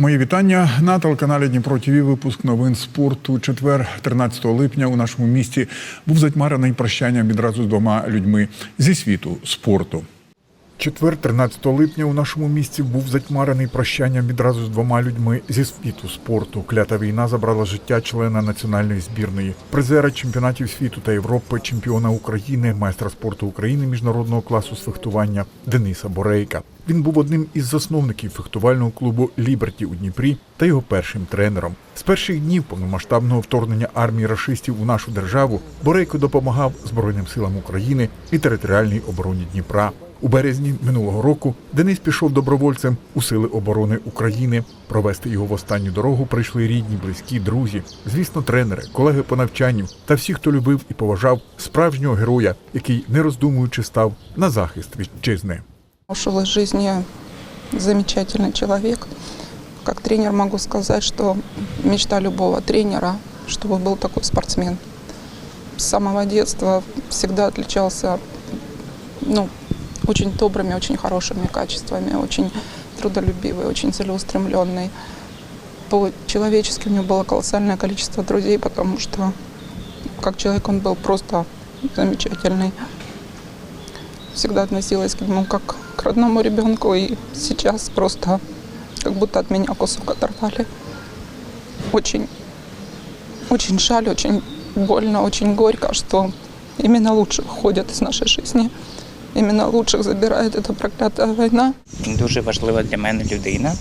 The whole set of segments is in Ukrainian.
Мої вітання на телеканалі Дніпро ТВ. Випуск новин спорту. Четвер, 13 липня, у нашому місті був затьмарений прощанням відразу з двома людьми зі світу спорту. Четвер, 13 липня, у нашому місті був затьмарений прощанням відразу з двома людьми зі світу спорту. Клята війна забрала життя члена національної збірної, призера чемпіонатів світу та Європи, чемпіона України, майстра спорту України міжнародного класу з фехтування Дениса Борейка. Він був одним із засновників фехтувального клубу Ліберті у Дніпрі та його першим тренером. З перших днів повномасштабного вторгнення армії рашистів у нашу державу Борейко допомагав Збройним силам України і територіальній обороні Дніпра. У березні минулого року Денис пішов добровольцем у сили оборони України. Провести його в останню дорогу прийшли рідні, близькі, друзі, звісно, тренери, колеги по навчанню та всі, хто любив і поважав справжнього героя, який, не роздумуючи, став на захист вітчизни. Ушел из жизни замечательный человек. Как тренер могу сказать, что мечта любого тренера, чтобы был такой спортсмен. С самого детства всегда отличался ну, очень добрыми, очень хорошими качествами, очень трудолюбивый, очень целеустремленный. По-человечески у него было колоссальное количество друзей, потому что как человек он был просто замечательный всегда относилась к нему как к родному ребенку, и сейчас просто как будто от меня кусок оторвали. Очень, очень жаль, очень больно, очень горько, что именно лучших уходят из нашей жизни. Именно лучших забирает эта проклятая война. Дуже важлива для мене людина,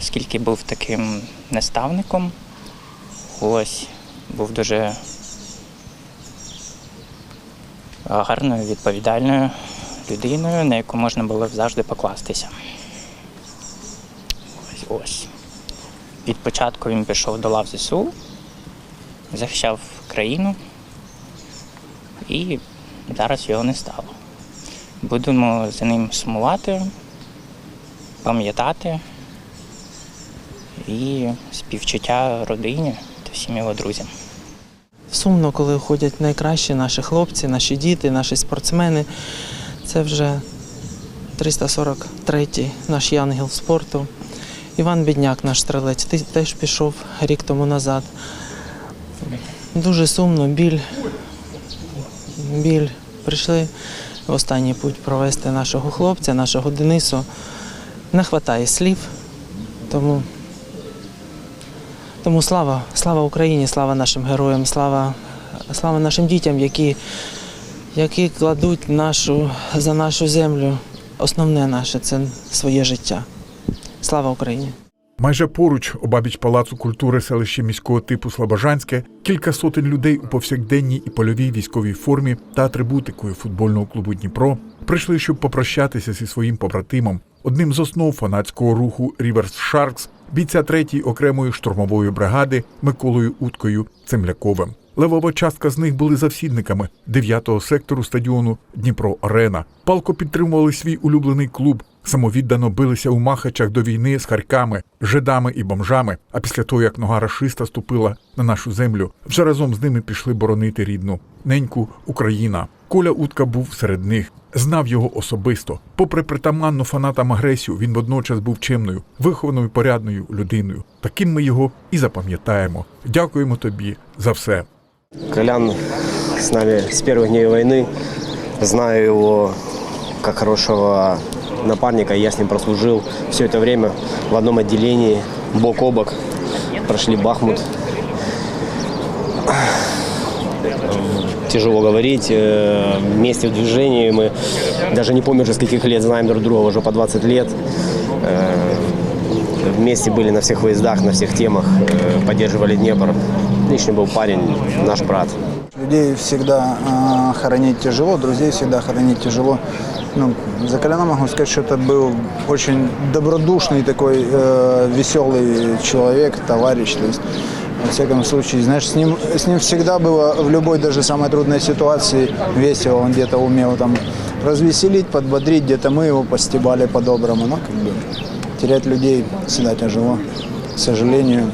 оскільки був таким наставником. Ось був дуже гарною, відповідальною людиною, на яку можна було завжди покластися. Ось ось. Від початку він пішов до лав ЗСУ, захищав країну і зараз його не стало. Будемо за ним сумувати, пам'ятати і співчуття родині та всім його друзям. Сумно, коли уходять найкращі наші хлопці, наші діти, наші спортсмени. Це вже 343-й наш янгел спорту. Іван Бідняк, наш стрілець, теж пішов рік тому назад. Дуже сумно, біль. Біль. Прийшли останній путь провести нашого хлопця, нашого Денису. Не вистачає слів, тому тому слава, слава Україні, слава нашим героям, слава, слава нашим дітям, які, які кладуть нашу, за нашу землю. Основне наше це своє життя. Слава Україні! Майже поруч, обабіч палацу культури селища міського типу Слобожанське, кілька сотень людей у повсякденній і польовій військовій формі та атрибутикою футбольного клубу Дніпро прийшли, щоб попрощатися зі своїм побратимом, одним з основ фанатського руху Ріверс Шаркс, бійця 3-ї окремої штурмової бригади Миколою Уткою Цемляковим. Левова частка з них були завсідниками 9-го сектору стадіону Дніпро Арена. Палко підтримували свій улюблений клуб, самовіддано билися у махачах до війни з харками, жидами і бомжами. А після того, як нога рашиста ступила на нашу землю, вже разом з ними пішли боронити рідну неньку Україна. Коля Утка був серед них, знав його особисто. Попри притаманну фанатам агресію, він водночас був чемною, вихованою, порядною людиною. Таким ми його і запам'ятаємо. Дякуємо тобі за все. Колян с нами с первых дней войны. Знаю его как хорошего напарника. Я с ним прослужил все это время в одном отделении, бок о бок. Прошли Бахмут. Тяжело говорить. э, Вместе в движении мы даже не помню, уже скольких лет знаем друг друга, уже по 20 лет. Э, Вместе были на всех выездах, на всех темах, э, поддерживали Днепр. Отличный был парень, наш брат. Людей всегда э, хоронить тяжело, друзей всегда хоронить тяжело. Ну, за Коляна могу сказать, что это был очень добродушный такой э, веселый человек, товарищ. То есть, во всяком случае, знаешь, с ним, с ним всегда было в любой даже самой трудной ситуации весело. Он где-то умел там развеселить, подбодрить, где-то мы его постебали по-доброму. Но как бы терять людей всегда тяжело. К сожалению,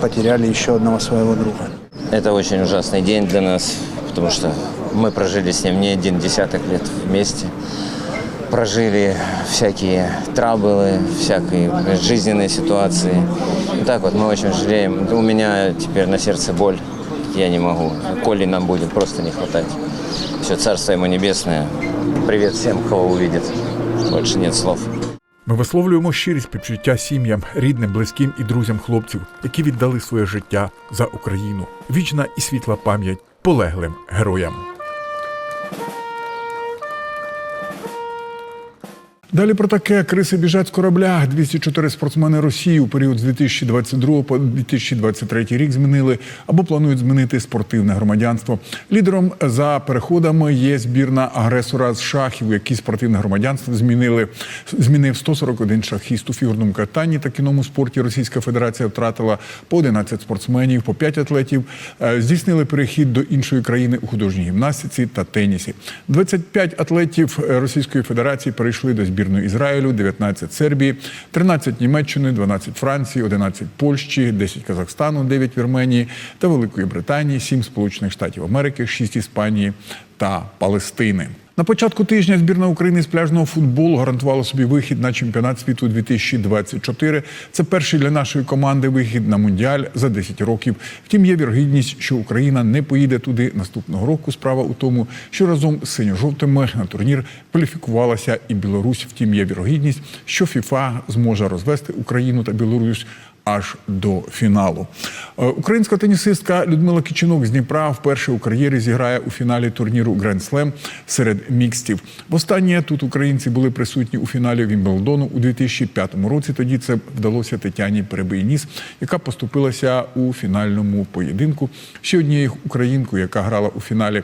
потеряли еще одного своего друга. Это очень ужасный день для нас, потому что мы прожили с ним не один десяток лет вместе. прожили всякие траблы, всякие жизненные ситуации. Вот так вот мы очень жалеем. У меня теперь на сердце боль. Я не могу. Коли нам будет просто не хватать. Все, царство ему небесное. Привет всем, кого увидит. Больше нет слов. Ми висловлюємо щирі співчуття сім'ям, рідним, близьким і друзям хлопців, які віддали своє життя за Україну. Вічна і світла пам'ять полеглим героям. Далі про таке криси біжать з корабля. 204 спортсмени Росії у період з 2022 по 2023 рік змінили або планують змінити спортивне громадянство. Лідером за переходами є збірна агресора з шахів, які спортивне громадянство змінили. Змінив 141 шахіст у фігурному катанні та кіному спорті. Російська Федерація втратила по 11 спортсменів, по 5 атлетів. Е, Здійснили перехід до іншої країни у художній гімнастиці та тенісі. 25 атлетів е, Російської Федерації перейшли до збірної Ізраїлю, 19 Сербії, 13 Німеччини, 12 Франції, 11 Польщі, 10 Казахстану, 9 Вірменії та Великої Британії, 7 Сполучених Штатів Америки, 6 Іспанії та Палестини. На початку тижня збірна України з пляжного футболу гарантувала собі вихід на чемпіонат світу 2024. Це перший для нашої команди вихід на мундіаль за 10 років. Втім, є вірогідність, що Україна не поїде туди наступного року. Справа у тому, що разом з синьо-жовтими на турнір кваліфікувалася і Білорусь. Втім, є вірогідність, що ФІФА зможе розвести Україну та Білорусь аж до фіналу. Е, Українська тенісистка Людмила Кичинок з Дніпра вперше у кар'єрі зіграє у фіналі турніру Slam серед мікстів. Востаннє тут українці були присутні у фіналі Вімблдону у 2005 році. Тоді це вдалося Тетяні Перебийніс, яка поступилася у фінальному поєдинку. Ще однією українкою, яка грала у фіналі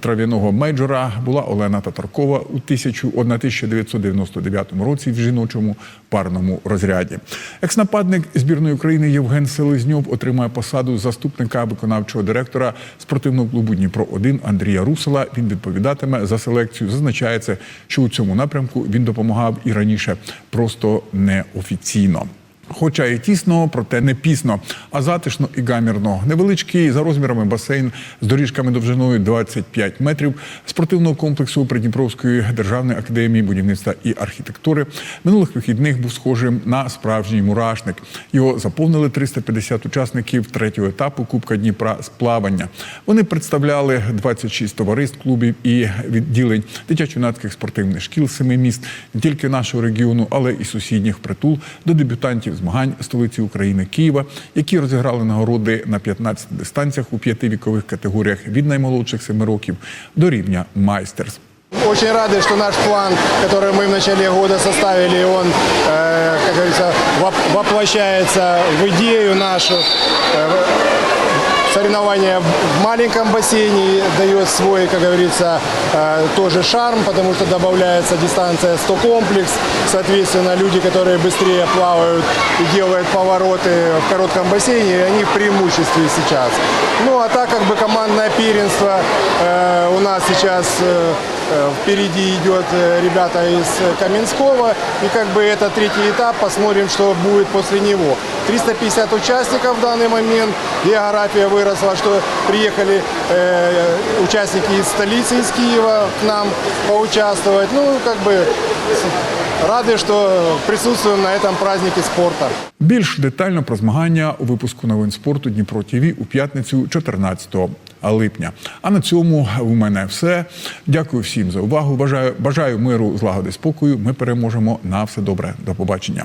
трав'яного мейджора, була Олена Татаркова у 1000 1999 році в жіночому парному розряді. Екс-нападник збірної України Євген Селезньов отримає посаду заступника виконавчого директора спортивного клубу Дніпро 1 Андрія Русела. Він відповідатиме за селекцію. Зазначається, що у цьому напрямку він допомагав і раніше, просто неофіційно. Хоча і тісно, проте не пісно, а затишно і гамірно. Невеличкий за розмірами басейн з доріжками довжиною 25 метрів спортивного комплексу Придніпровської державної академії будівництва і архітектури минулих вихідних був схожим на справжній мурашник. Його заповнили 350 учасників третього етапу Кубка Дніпра з плавання. Вони представляли 26 товариств, клубів і відділень дитячо-юнацьких спортивних шкіл семи міст не тільки нашого регіону, але і сусідніх притул до дебютантів змагань столиці України Києва, які розіграли нагороди на 15 дистанціях у п'яти вікових категоріях від наймолодших 7 років до рівня майстерс. Очень рады, что наш план, который мы в начале года составили, он, э, как говорится, воп- воплощается в идею нашу. Э, Соревнование в маленьком бассейне дает свой, как говорится, э, тоже шарм, потому что добавляется дистанция 100 комплекс. Соответственно, люди, которые быстрее плавают и делают повороты в коротком бассейне, они в преимуществе сейчас. Ну, а так как бы командное первенство э, у нас сейчас э, э, впереди идет э, ребята из э, Каменского. И как бы это третий этап, посмотрим, что будет после него. 350 участников в данный момент. География выросла, что приехали э, участники из столицы, из Киева к нам поучаствовать. Ну, как бы с- рады, что присутствуем на этом празднике спорта. Більш детально про змагання у випуску новин спорту Дніпро ТІВІ у п'ятницю 14 липня. А на цьому у мене все. Дякую всім за увагу. Бажаю, бажаю миру, злагоди, спокою. Ми переможемо на все добре. До побачення.